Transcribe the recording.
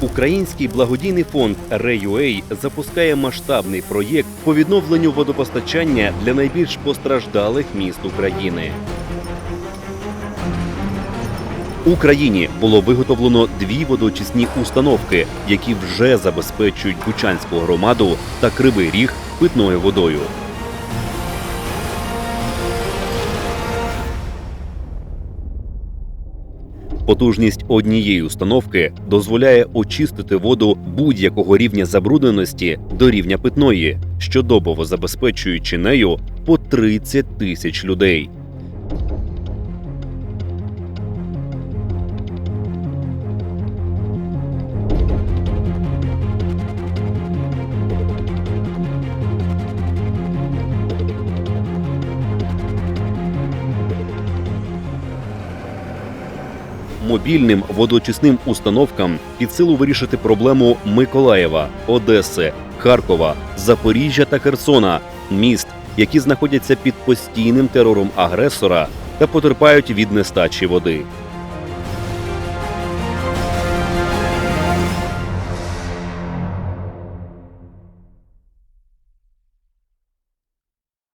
Український благодійний фонд RayUA запускає масштабний проєкт по відновленню водопостачання для найбільш постраждалих міст України. Україні було виготовлено дві водоочисні установки, які вже забезпечують Бучанську громаду та Кривий Ріг питною водою. Потужність однієї установки дозволяє очистити воду будь-якого рівня забрудненості до рівня питної, щодобово забезпечуючи нею по 30 тисяч людей. Мобільним водоочисним установкам під силу вирішити проблему Миколаєва, Одеси, Харкова, Запоріжжя та Херсона, міст, які знаходяться під постійним терором агресора та потерпають від нестачі води.